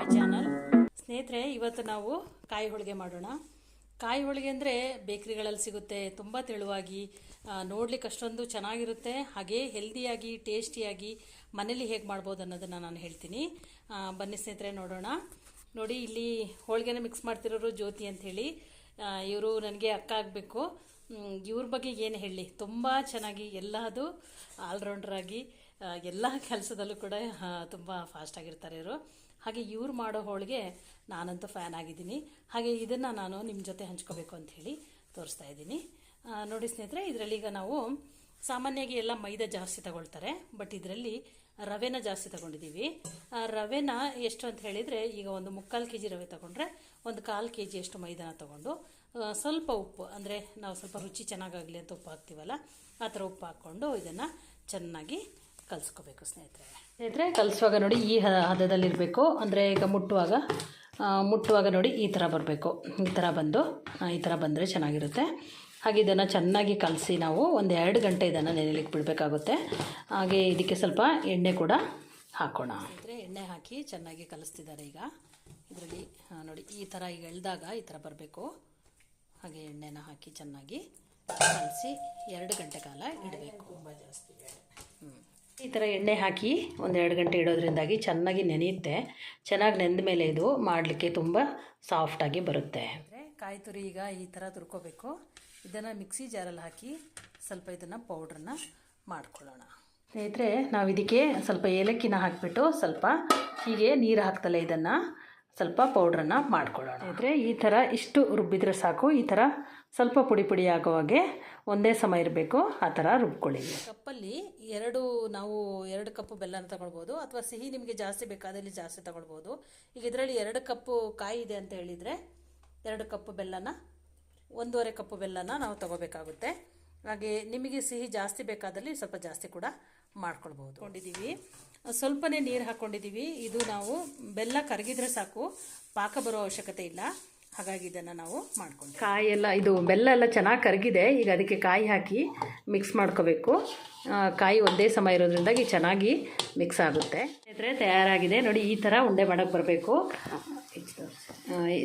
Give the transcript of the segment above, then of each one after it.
My channel ಸ್ನೇಹಿತರೆ, ಇವತ್ತು ನಾವು ಕಾಯಿ ಹೋಳಿಗೆ ಮಾಡೋಣ. ಕಾಯಿ ಹೋಳಿಗೆ ಅಂದರೆ ಬೇಕ್ರಿಗಳಲ್ಲಿ ಸಿಗುತ್ತೆ, ತುಂಬ ತೆಳುವಾಗಿ ನೋಡ್ಲಿಕ್ಕೆ ಅಷ್ಟೊಂದು ಚೆನ್ನಾಗಿರುತ್ತೆ. ಹಾಗೆ ಹೆಲ್ದಿಯಾಗಿ ಟೇಸ್ಟಿಯಾಗಿ ಮನೇಲಿ ಹೇಗೆ ಮಾಡ್ಬೋದು ಅನ್ನೋದನ್ನು ನಾನು ಹೇಳ್ತೀನಿ. ಬನ್ನಿ ಸ್ನೇಹಿತರೆ, ನೋಡೋಣ. ನೋಡಿ, ಇಲ್ಲಿ ಹೋಳಿಗೆನ ಮಿಕ್ಸ್ ಮಾಡ್ತಿರೋರು ಜ್ಯೋತಿ ಅಂಥೇಳಿ ಇವರು ನನಗೆ ಅಕ್ಕ ಆಗಬೇಕು. ಇವ್ರ ಬಗ್ಗೆ ಏನು ಹೇಳಿ? ತುಂಬ ಚೆನ್ನಾಗಿ ಎಲ್ಲದು ಆಗಿ ಎಲ್ಲ ಕೆಲಸದಲ್ಲೂ ಕೂಡ ತುಂಬ ಫಾಸ್ಟಾಗಿರ್ತಾರೆ ಇವರು. ಹಾಗೆ ಇವ್ರು ಮಾಡೋ ಹೋಳಿಗೆ ನಾನಂತೂ ಫ್ಯಾನ್ ಆಗಿದ್ದೀನಿ. ಹಾಗೆ ಇದನ್ನು ನಾನು ನಿಮ್ಮ ಜೊತೆ ಹಂಚ್ಕೋಬೇಕು ಅಂತ ಹೇಳಿ ತೋರಿಸ್ತಾ ಇದ್ದೀನಿ. ನೋಡಿ ಸ್ನೇಹಿತರೆ, ಇದರಲ್ಲಿ ಈಗ ನಾವು ಸಾಮಾನ್ಯವಾಗಿ ಎಲ್ಲ ಮೈದಾ ಜಾಸ್ತಿ ತಗೊಳ್ತಾರೆ ಬಟ್ ಇದರಲ್ಲಿ ರವೆನ ಜಾಸ್ತಿ ತಗೊಂಡಿದ್ದೀವಿ. ರವೆನ ಎಷ್ಟು ಅಂತ ಹೇಳಿದರೆ, ಈಗ ಒಂದು ಮುಕ್ಕಾಲು ಕೆ ಜಿ ರವೆ ತಗೊಂಡ್ರೆ ಒಂದು ಕಾಲು ಕೆ ಜಿಯಷ್ಟು ಮೈದಾನ ತಗೊಂಡು ಸ್ವಲ್ಪ ಉಪ್ಪು, ಅಂದರೆ ನಾವು ಸ್ವಲ್ಪ ರುಚಿ ಚೆನ್ನಾಗಾಗಲಿ ಅಂತ ಉಪ್ಪು ಹಾಕ್ತೀವಲ್ಲ, ಆ ಥರ ಉಪ್ಪು ಹಾಕ್ಕೊಂಡು ಇದನ್ನು ಚೆನ್ನಾಗಿ ಕಲಿಸ್ಕೋಬೇಕು ಸ್ನೇಹಿತರೆ. ಸ್ನೇಹಿತರೆ, ಕಲಿಸುವಾಗ ನೋಡಿ ಈ ಹದದಲ್ಲಿರಬೇಕು. ಅಂದರೆ ಈಗ ಮುಟ್ಟುವಾಗ ಮುಟ್ಟುವಾಗ ನೋಡಿ ಈ ಥರ ಬರಬೇಕು. ಈ ಥರ ಬಂದು ಈ ಥರ ಬಂದರೆ ಚೆನ್ನಾಗಿರುತ್ತೆ. ಹಾಗೆ ಇದನ್ನು ಚೆನ್ನಾಗಿ ಕಲಸಿ ನಾವು ಒಂದು ಎರಡು ಗಂಟೆ ಇದನ್ನು ನೆನೆಲಿಕ್ಕೆ ಬಿಡಬೇಕಾಗುತ್ತೆ. ಹಾಗೆ ಇದಕ್ಕೆ ಸ್ವಲ್ಪ ಎಣ್ಣೆ ಕೂಡ ಹಾಕೋಣ. ಅಂದರೆ ಎಣ್ಣೆ ಹಾಕಿ ಚೆನ್ನಾಗಿ ಕಲಿಸ್ತಿದ್ದಾರೆ ಈಗ. ಇದರಲ್ಲಿ ನೋಡಿ ಈ ಥರ ಈಗ ಎಳ್ದಾಗ ಈ ಥರ ಬರಬೇಕು. ಹಾಗೆ ಎಣ್ಣೆನ ಹಾಕಿ ಚೆನ್ನಾಗಿ ಕಲಸಿ ಎರಡು ಗಂಟೆ ಕಾಲ ಇಡಬೇಕು. ತುಂಬ ಜಾಸ್ತಿ ಈ ಥರ ಎಣ್ಣೆ ಹಾಕಿ ಒಂದು ಎರಡು ಗಂಟೆ ಇಡೋದ್ರಿಂದಾಗಿ ಚೆನ್ನಾಗಿ ನೆನೆಯುತ್ತೆ. ಚೆನ್ನಾಗಿ ನೆಂದ ಮೇಲೆ ಇದು ಮಾಡಲಿಕ್ಕೆ ತುಂಬ ಸಾಫ್ಟಾಗಿ ಬರುತ್ತೆ. ಕಾಯಿ ತುರಿ ಈಗ ಈ ಥರ ತುರ್ಕೋಬೇಕು. ಇದನ್ನು ಮಿಕ್ಸಿ ಜಾರಲ್ಲಿ ಹಾಕಿ ಸ್ವಲ್ಪ ಇದನ್ನು ಪೌಡ್ರನ್ನ ಮಾಡ್ಕೊಳ್ಳೋಣ. ಸ್ನೇಹಿತರೆ ನಾವು ಇದಕ್ಕೆ ಸ್ವಲ್ಪ ಏಲಕ್ಕಿನ ಹಾಕಿಬಿಟ್ಟು ಸ್ವಲ್ಪ ಹೀಗೆ ನೀರು ಹಾಕ್ತಲೇ ಇದನ್ನು ಸ್ವಲ್ಪ ಪೌಡ್ರನ್ನು ಮಾಡ್ಕೊಳ್ಳೋಣ. ಸ್ನೇಹಿತರೆ ಈ ಥರ ಇಷ್ಟು ರುಬ್ಬಿದ್ರೆ ಸಾಕು. ಈ ಥರ ಸ್ವಲ್ಪ ಪುಡಿ ಪುಡಿ ಆಗೋ ಹಾಗೆ ಒಂದೇ ಸಮ ಇರಬೇಕು. ಆ ಥರ ರುಬ್ಕೊಳ್ಳಿ. ಕಪ್ಪಲ್ಲಿ ಎರಡು ನಾವು ಎರಡು ಕಪ್ಪು ಬೆಲ್ಲನ ತಗೊಳ್ಬೋದು ಅಥವಾ ಸಿಹಿ ನಿಮಗೆ ಜಾಸ್ತಿ ಬೇಕಾದಲ್ಲಿ ಜಾಸ್ತಿ ತಗೊಳ್ಬೋದು. ಈಗ ಇದರಲ್ಲಿ ಎರಡು ಕಪ್ಪು ಕಾಯಿ ಇದೆ ಅಂತ ಹೇಳಿದರೆ ಎರಡು ಕಪ್ಪು ಬೆಲ್ಲನ ಒಂದೂವರೆ ಕಪ್ಪು ಬೆಲ್ಲನ ನಾವು ತಗೋಬೇಕಾಗುತ್ತೆ. ಹಾಗೆ ನಿಮಗೆ ಸಿಹಿ ಜಾಸ್ತಿ ಬೇಕಾದಲ್ಲಿ ಸ್ವಲ್ಪ ಜಾಸ್ತಿ ಕೂಡ ಮಾಡ್ಕೊಳ್ಬೋದು ಕೊಂಡಿದ್ದೀವಿ ಸ್ವಲ್ಪನೇ ನೀರು ಹಾಕ್ಕೊಂಡಿದ್ದೀವಿ ಇದು ನಾವು ಬೆಲ್ಲ ಕರಗಿದ್ರೆ ಸಾಕು. ಪಾಕ ಬರೋ ಅವಶ್ಯಕತೆ ಇಲ್ಲ. ಹಾಗಾಗಿ ಇದನ್ನು ನಾವು ಮಾಡ್ಕೊಂಡು ಕಾಯಿ ಎಲ್ಲ ಇದು ಬೆಲ್ಲ ಎಲ್ಲ ಚೆನ್ನಾಗಿ ಕರಗಿದೆ. ಈಗ ಅದಕ್ಕೆ ಕಾಯಿ ಹಾಕಿ ಮಿಕ್ಸ್ ಮಾಡ್ಕೋಬೇಕು. ಕಾಯಿ ಒಂದೇ ಸಮ ಇರೋದ್ರಿಂದಾಗಿ ಚೆನ್ನಾಗಿ ಮಿಕ್ಸ್ ಆಗುತ್ತೆ. ಇದ್ರೆ ತಯಾರಾಗಿದೆ. ನೋಡಿ ಈ ಥರ ಉಂಡೆ ಮಾಡೋಕ್ಕೆ ಬರಬೇಕು.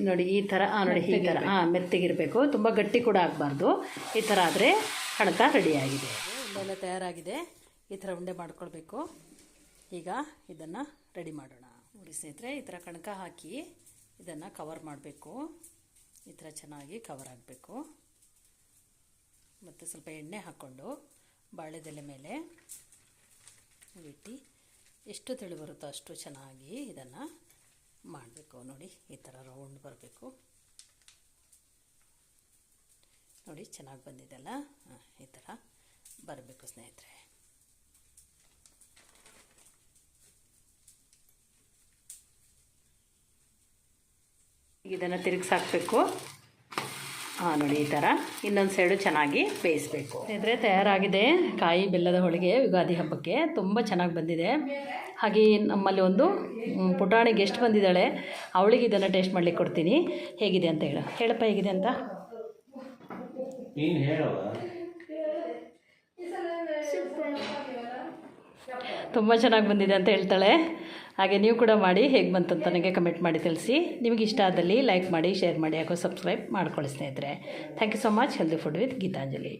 ನೋಡಿ, ಈ ಥರ ನೋಡಿ, ಈ ಥರ ಹಾಂ ಮೆತ್ತಗಿರಬೇಕು. ತುಂಬ ಗಟ್ಟಿ ಕೂಡ ಆಗಬಾರ್ದು. ಈ ಥರ ಆದರೆ ಕಣಕ ರೆಡಿಯಾಗಿದೆ. ಉಂಡೆಲ್ಲ ತಯಾರಾಗಿದೆ. ಈ ಥರ ಉಂಡೆ ಮಾಡ್ಕೊಳ್ಬೇಕು. ಈಗ ಇದನ್ನು ರೆಡಿ ಮಾಡೋಣ. ನೋಡಿ ಸ್ನೇಹಿತರೆ ಈ ಥರ ಕಣಕ ಹಾಕಿ ಇದನ್ನು ಕವರ್ ಮಾಡಬೇಕು. ಈ ಥರ ಚೆನ್ನಾಗಿ ಕವರ್ ಆಗಬೇಕು. ಮತ್ತು ಸ್ವಲ್ಪ ಎಣ್ಣೆ ಹಾಕ್ಕೊಂಡು ಬಾಳೆದೆಲೆ ಮೇಲೆ ಇಟ್ಟು ಎಷ್ಟು ತಿಳಿ ಬರುತ್ತೋ ಅಷ್ಟು ಚೆನ್ನಾಗಿ ಇದನ್ನು ಮಾಡಬೇಕು. ನೋಡಿ, ಈ ಥರ ರೌಂಡ್ ಬರಬೇಕು. ನೋಡಿ, ಚೆನ್ನಾಗಿ ಬಂದಿದೆಲ್ಲ ಈ ಥರ ಬರಬೇಕು ಸ್ನೇಹಿತರೆ. ಇದನ್ನು ತಿರುಗಿಸಾಕಬೇಕು. ಹಾಂ ನೋಡಿ ಈ ಥರ ಇನ್ನೊಂದು ಸೈಡು ಚೆನ್ನಾಗಿ ಬೇಯಿಸಬೇಕು. ಇದ್ರೆ ತಯಾರಾಗಿದೆ ಕಾಯಿ ಬೆಲ್ಲದ ಹೋಳಿಗೆ ಯುಗಾದಿ ಹಬ್ಬಕ್ಕೆ. ತುಂಬ ಚೆನ್ನಾಗಿ ಬಂದಿದೆ. ಹಾಗೆ ನಮ್ಮಲ್ಲಿ ಒಂದು ಪುಟಾಣಿ ಗೆಸ್ಟ್ ಬಂದಿದ್ದಾಳೆ. ಅವಳಿಗೆ ಇದನ್ನು ಟೇಸ್ಟ್ ಮಾಡಲಿಕ್ಕೆ ಕೊಡ್ತೀನಿ. ಹೇಗಿದೆ ಅಂತ ಹೇಳು. ಹೇಳಪ್ಪ ಹೇಗಿದೆ ಅಂತ? ತುಂಬ ಚೆನ್ನಾಗಿ ಬಂದಿದೆ ಅಂತ ಹೇಳ್ತಾಳೆ. ಹಾಗೆ ನೀವು ಕೂಡ ಮಾಡಿ ಹೇಗೆ ಬಂತು ಅಂತ ನನಗೆ ಕಮೆಂಟ್ ಮಾಡಿ ತಿಳಿಸಿ. ನಿಮಗೆ ಇಷ್ಟ ಆದಲ್ಲಿ ಲೈಕ್ ಮಾಡಿ ಶೇರ್ ಮಾಡಿ ಹಾಗೂ ಸಬ್ಸ್ಕ್ರೈಬ್ ಮಾಡ್ಕೊಳ್ಳಿ ಸ್ನೇಹಿತರೆ. Thank you so much healthy food with Geetanjali